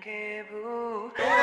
que vous.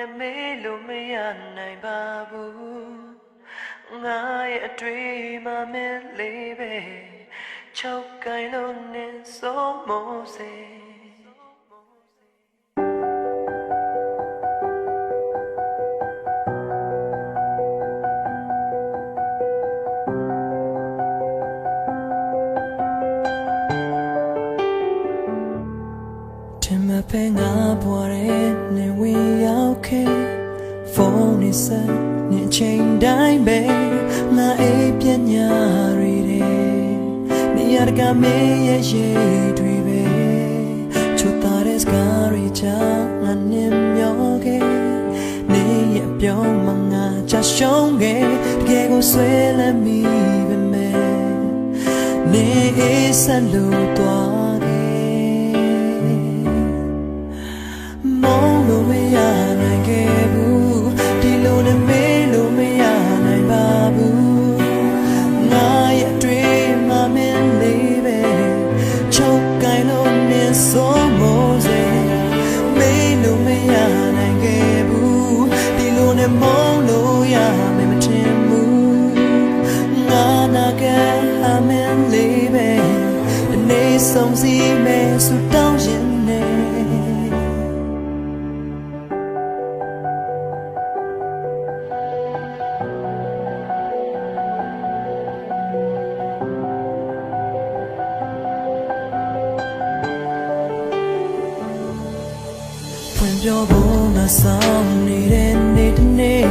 နဲ့မေးလို့မရနိုင်ပါဘူးငါရဲ့အတွေ့မှာမင်းလေးပဲချောက်ကိုင်းလုံးနဲ့စိုးမိုးစေ ချင်းမပဲငါပွားတဲ့နေဝင်ရောက်ခဲ့ဖုန်းနဲ့ဆက်နေချိန်တိုင်းပဲငါအိပ်ပညာရီတဲ့နေရာကမေးရဲ့ရဲ့တွေပဲချူတာတဲ့စကားရီချာငါနေမျောခဲ့နေရပြောင်းမငါချရှုံးခဲ့တကယ်ကိုဆွဲလမ်းမိပဲနေအေးဆက်လို့တော့ ပြောဖို့ငါဆောင်နေတဲ့နေ့တစ်နေ့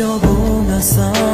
지켜보면서